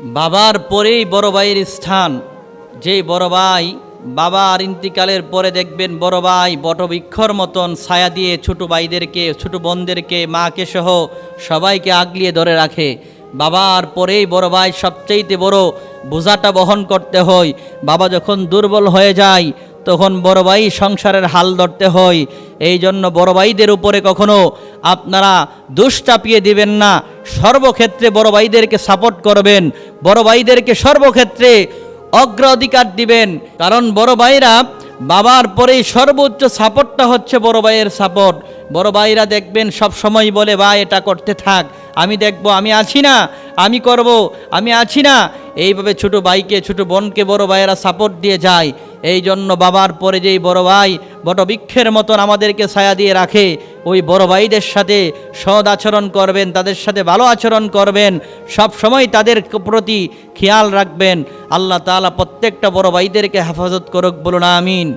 বাবার পরেই বড় ভাইয়ের স্থান। যেই বড় ভাই বাবার ইন্তিকালের পরে দেখবেন বড় ভাই বটবৃক্ষর মতন ছায়া দিয়ে ছোটো ভাইদেরকে, ছোট বোনদেরকে, মাকে সহ সবাইকে আগলিয়ে ধরে রাখে। বাবার পরেই বড় ভাই সবচেয়েতে বড় বোঝাটা বহন করতে হয়। বাবা যখন দুর্বল হয়ে যায়, তখন বড় ভাই সংসারের হাল ধরতে হয়। এই জন্য বড় ভাইদের উপরে কখনো আপনারা দোষ চাপিয়ে দিবেন না। সর্বক্ষেত্রে বড় ভাইদেরকে সাপোর্ট করবেন, বড় ভাইদেরকে সর্বক্ষেত্রে অগ্রাধিকার দিবেন। কারণ বড় ভাইরা বাবার পরেই সর্বোচ্চ সাপোর্টটা হচ্ছে বড় ভাইয়ের সাপোর্ট বড় ভাইরা দেখবেন সব সময় বলে বা এটা করতে থাক। আমি দেখব, আমি আছি না, আমি করব, আমি আছি না। এইভাবে ছোট ভাইকে, ছোট বোনকে বড় ভাইয়েরা সাপোর্ট দিয়ে যায়। এই জন্য বাবার পরে যেই বড় ভাই বটবৃক্ষের মতন আমাদেরকে ছায়া দিয়ে রাখে। ওই বড় ভাইদের সাথে সদ আচরণ করবেন, তাদের সাথে ভালো আচরণ করবেন, সব সময় তাদের প্রতি খেয়াল রাখবেন। আল্লাহ তালা প্রত্যেকটা বড় ভাইদেরকে হেফাজত করুক, বলুন আমিন।